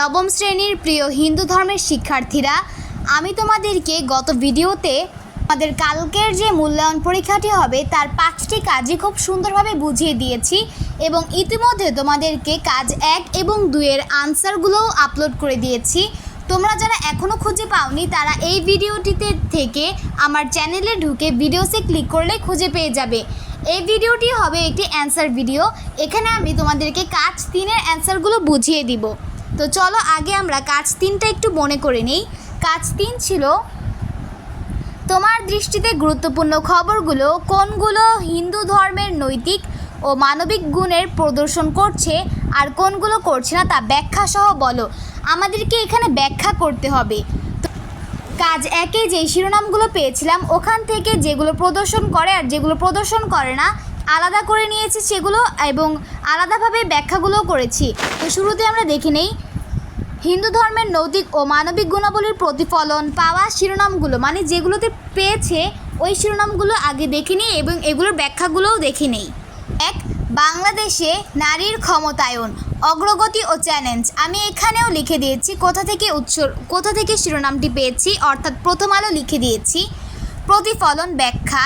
নবম শ্রেণির প্রিয় হিন্দু ধর্মের শিক্ষার্থীরা, আমি তোমাদেরকে গত ভিডিওতে আমাদের কালকের যে মূল্যায়ন পরীক্ষাটি হবে, তার পাঁচটি কাজই খুব সুন্দরভাবে বুঝিয়ে দিয়েছি এবং ইতিমধ্যে তোমাদেরকে কাজ এক এবং দুইয়ের আনসারগুলোও আপলোড করে দিয়েছি। তোমরা যারা এখনও খুঁজে পাওনি, তারা এই ভিডিওটিতে থেকে আমার চ্যানেলে ঢুকে ভিডিওসে ক্লিক করলে খুঁজে পেয়ে যাবে। এই ভিডিওটি হবে একটি অ্যান্সার ভিডিও। এখানে আমি তোমাদেরকে কাজ তিনের অ্যান্সারগুলো বুঝিয়ে দিব। তো চলো আগে আমরা কাজ তিনটা একটু মনে করে নিই। কাজ তিন ছিল তোমার দৃষ্টিতে গুরুত্বপূর্ণ খবরগুলো, কোনগুলো হিন্দু ধর্মের নৈতিক ও মানবিক গুণের প্রদর্শন করছে আর কোনগুলো করছে না তা ব্যাখ্যা সহ বলো। আমাদেরকে এখানে ব্যাখ্যা করতে হবে। কাজ একে যে শিরোনামগুলো পেয়েছিলাম, ওখান থেকে যেগুলো প্রদর্শন করে আর যেগুলো প্রদর্শন করে না, আলাদা করে নিয়েছি সেগুলো এবং আলাদাভাবে ব্যাখ্যাগুলোও করেছি। তো শুরুতে আমরা দেখে নেই হিন্দু ধর্মের নৈতিক ও মানবিক গুণাবলীর প্রতিফলন পাওয়া শিরোনামগুলো মানে যেগুলোতে পেয়েছে, ওই শিরোনামগুলো আগে দেখে নিই এবং এগুলোর ব্যাখ্যাগুলোও দেখে নেই এক, বাংলাদেশে নারীর ক্ষমতায়ন, অগ্রগতি ও চ্যালেঞ্জ। আমি এখানেও লিখে দিয়েছি কোথা থেকে উৎস, কোথা থেকে শিরোনামটি পেয়েছি, অর্থাৎ প্রথম আলো লিখে দিয়েছি। প্রতিফলন ব্যাখ্যা,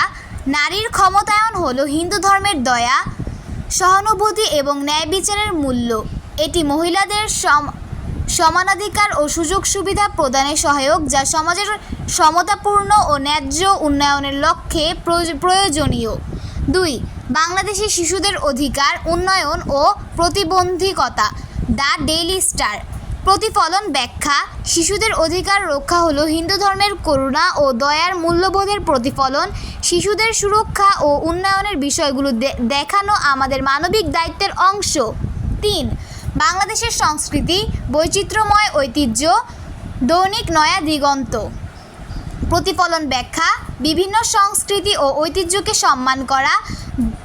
নারীর ক্ষমতায়ন হলো হিন্দু ধর্মের দয়া, সহানুভূতি এবং ন্যায় বিচারের মূল্য। এটি মহিলাদের সম সমানাধিকার ও সুযোগ সুবিধা প্রদানে সহায়ক, যা সমাজের সমতাপূর্ণ ও ন্যায্য উন্নয়নের লক্ষ্যে প্রয়োজনীয়। দুই, বাংলাদেশি শিশুদের অধিকার, উন্নয়ন ও প্রতিবন্ধকতা। The Daily Star. প্রতিফলন ব্যাখ্যা, শিশুদের অধিকার রক্ষা হলো হিন্দু ধর্মের করুণা ও দয়ার মূল্যবোধের প্রতিফলন। শিশুদের সুরক্ষা ও উন্নয়নের বিষয়গুলো দেখানো আমাদের মানবিক দায়িত্বের অংশ। তিন বাংলাদেশের সংস্কৃতি, বৈচিত্র্যময় ঐতিহ্য, দৈনিক নয়া দিগন্ত। প্রতিফলন ব্যাখ্যা, বিভিন্ন সংস্কৃতি ও ঐতিহ্যকে সম্মান করা,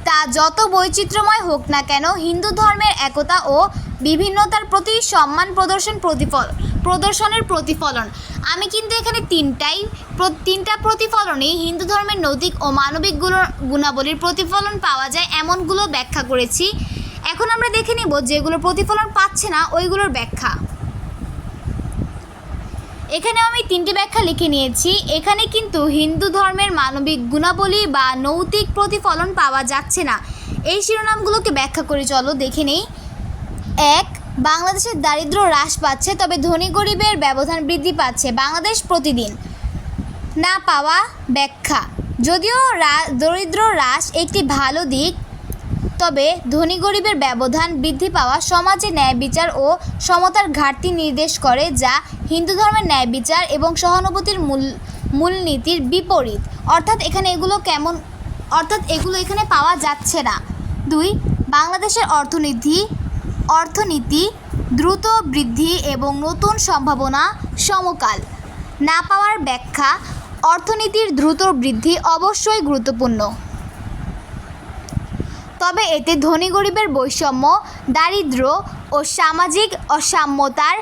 তা যত বৈচিত্র্যময় হোক না কেন হিন্দু ধর্মের একতা ও বিভিন্নতার প্রতি সম্মান প্রদর্শন প্রতিফল প্রদর্শনের প্রতিফলন। আমি কিন্তু এখানে তিনটাই তিনটা প্রতিফলনেই হিন্দু ধর্মের নৈতিক ও মানবিক গুণ- গুণাবলীর প্রতিফলন পাওয়া যায় এমনগুলো ব্যাখ্যা করেছি। এখন আমরা দেখে নিব যেগুলো প্রতিফলন পাচ্ছে না, ওইগুলোর ব্যাখ্যা। এখানে আমি তিনটি ব্যাখ্যা লিখে নিয়েছি। এখানে কিন্তু হিন্দু ধর্মের মানবিক গুণাবলী বা নৈতিক প্রতিফলন পাওয়া যাচ্ছে না। এই শিরোনামগুলোকে ব্যাখ্যা করে চলো, দেখে নেই। এক, বাংলাদেশের দারিদ্র্য হ্রাস পাচ্ছে, তবে ধনী গরিবের ব্যবধান বৃদ্ধি পাচ্ছে। বাংলাদেশ প্রতিদিন না পাওয়া ব্যাখ্যা। যদিও দরিদ্র হ্রাস একটি ভালো দিক তবে ধনী গরিবের ব্যবধান বৃদ্ধি পাওয়া সমাজে ন্যায় বিচার ও সমতার ঘাটতি নির্দেশ করে, যা হিন্দু ধর্মের ন্যায় বিচার এবং সহানুভূতির মূল, মূলনীতির বিপরীত। অর্থাৎ এখানে এগুলো কেমন, অর্থাৎ এগুলো এখানে পাওয়া যাচ্ছে না। দুই, বাংলাদেশের অর্থনীতি অর্থনীতি দ্রুত বৃদ্ধি এবং নতুন সম্ভাবনা সমকাল। না পাওয়ার ব্যাখ্যা, অর্থনীতির দ্রুত বৃদ্ধি অবশ্যই গুরুত্বপূর্ণ। তবে এতে ধনী গরিবের বৈষম্য দারিদ্র ও সামাজিক অসাম্যতার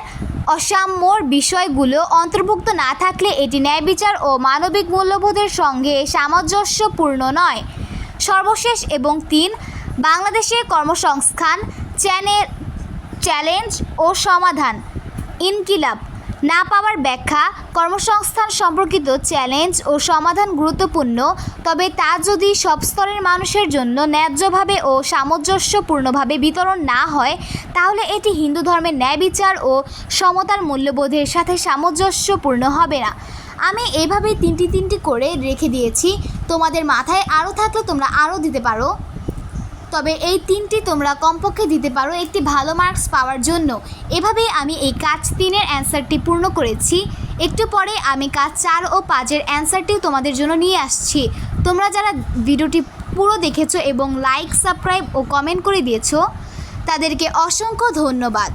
অসাম্যর বিষয়গুলো অন্তর্ভুক্ত না থাকলে এটি ন্যায় বিচার ও মানবিক মূল্যবোধের সঙ্গে সামঞ্জস্যপূর্ণ নয়। সর্বশেষ এবং তিন, বাংলাদেশে কর্মসংস্থান, চ্যানেল, চ্যালেঞ্জ ও সমাধান, ইনকিলাব। না পাওয়ার ব্যাখ্যা, কর্মসংস্থান সম্পর্কিত চ্যালেঞ্জ ও সমাধান গুরুত্বপূর্ণ, তবে তা যদি সব স্তরের মানুষের জন্য ন্যায্যভাবে ও সামঞ্জস্যপূর্ণভাবে বিতরণ না হয়, তাহলে এটি হিন্দু ধর্মের ন্যায় বিচার ও সমতার মূল্যবোধের সাথে সামঞ্জস্যপূর্ণ হবে না। আমি এইভাবেই তিনটি তিনটি করে রেখে দিয়েছি। তোমাদের মাথায় আরও থাকলে তোমরা আরও দিতে পারো। তবে এই তিনটি তোমরা কমপক্ষে দিতে পারো একটি ভালো মার্কস পাওয়ার জন্য। এভাবেই আমি এই কাজ তিনের অ্যান্সারটি পূর্ণ করেছি। একটু পরে আমি কাজ চার ও পাঁচের অ্যান্সারটিও তোমাদের জন্য নিয়ে আসছি। তোমরা যারা ভিডিওটি পুরো দেখেছ এবং লাইক সাবস্ক্রাইব ও কমেন্ট করে দিয়েছ, তাদেরকে অসংখ্য ধন্যবাদ।